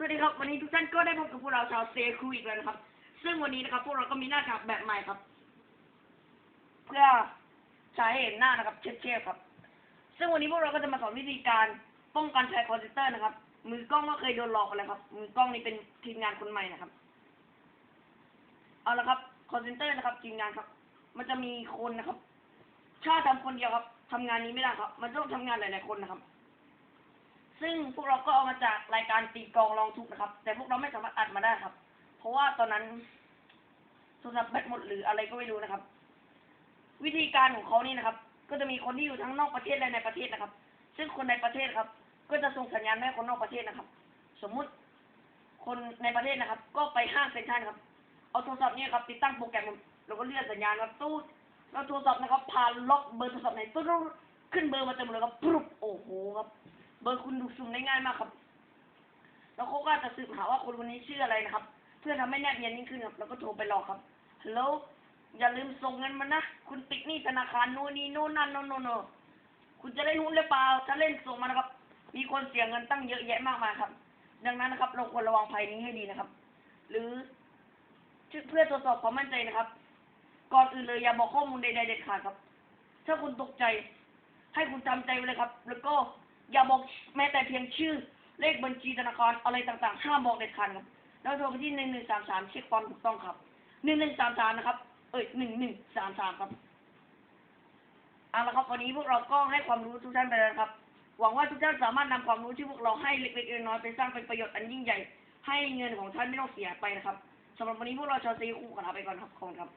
สวัสดีครับ วันนี้ทุกท่านก็ได้พบกับพวกเราชาวเซคูอีกแล้วนะครับ ซึ่งวันนี้นะครับ พวกเราก็มีหน้ากากแบบใหม่ครับ เพื่อใช้ให้เห็นหน้านะครับ เชฟๆครับ ซึ่งวันนี้พวกเราก็จะมาสอนวิธีการป้องกันใช้คอมพิวเตอร์นะครับ มือกล้องก็เคยโดนหลอกไปแล้วครับ มือกล้องนี่เป็นทีมงานคนใหม่นะครับ เอาละครับคอมพิวเตอร์นะครับทีมงานครับ มันจะมีคนนะครับถ้าทำคนเดียวครับทำงานนี้ไม่ได้ครับ มันต้องทำงานหลาย ๆคนนะครับ ซึ่งพวกเราก็เอามาจากรายการตีกองลองทุกนะครับ แต่พวกเราไม่สามารถอัดมาได้ครับ เพราะว่าตอนนั้นโทรศัพท์แบตหมดหรืออะไรก็ไม่รู้นะครับ วิธีการของเขานี่นะครับ ก็จะมีคนที่อยู่ทั้งนอกประเทศและในประเทศนะครับ ซึ่งคนในประเทศครับ ก็จะส่งสัญญาณให้คนนอกประเทศนะครับ สมมุติคนในประเทศนะครับ ก็ไปห้างเซ็นทรัลครับ เอาโทรศัพท์นี่ครับติดตั้งโปรแกรมแล้วก็เลื่อนสัญญาณครับตู้แล้วโทรศัพท์นะครับผ่าล็อกเบอร์โทรศัพท์ไหนตู้ขึ้นเบอร์มาเต็มเลยครับปุ๊บโอ้โหครับ เบอร์คุณดูซุ่มได้ง่ายมากครับ แล้วเขาก็จะสืบหาว่าคนคนนี้ชื่ออะไรนะครับ เพื่อทำให้แนบเนียนยิ่งขึ้นครับ แล้วก็โทรไปหลอกครับฮัลโหลอย่าลืมส่งเงินมานะ คุณติดหนี้ธนาคารโน่นนี่โน่นนั่นโน่นโน่นโน่นคุณจะได้หุ้นหรือเปล่า ถ้าเล่นส่งมานะครับ มีคนเสียเงินตั้งเยอะแยะมากมายครับ ดังนั้นนะครับ เราควรระวังภัยนี้ให้ดีนะครับ หรือเพื่อตรวจสอบความมั่นใจนะครับ ก่อนอื่นเลยอย่าบอกข้อมูลใดๆเด็ดขาดครับ ถ้าคุณตกใจ ให้คุณจำใจไว้เลยครับ แล้วก็ อย่าบอกแม้แต่เพียงชื่อ เลขบัญชีธนาคารอะไรต่างๆ ห้ามบอกเด็ดขาดครับ แล้วโทรไปที่หนึ่งหนึ่งสามสามเช็คความถูกต้องครับหนึ่งหนึ่งสามสามนะครับ เอ้ยหนึ่งหนึ่งสามสามครับเอาละครับวันนี้พวกเราก็ให้ความรู้ทุกท่านไปแล้วครับ หวังว่าทุกท่านสามารถนำความรู้ที่พวกเราให้เล็กๆน้อยๆไปสร้างเป็นประโยชน์อันยิ่งใหญ่ ให้เงินของท่านไม่ต้องเสียไปนะครับสำหรับวันนี้พวกเราชาวซีคู่ขอลาไปก่อนครับขอบคุณครับ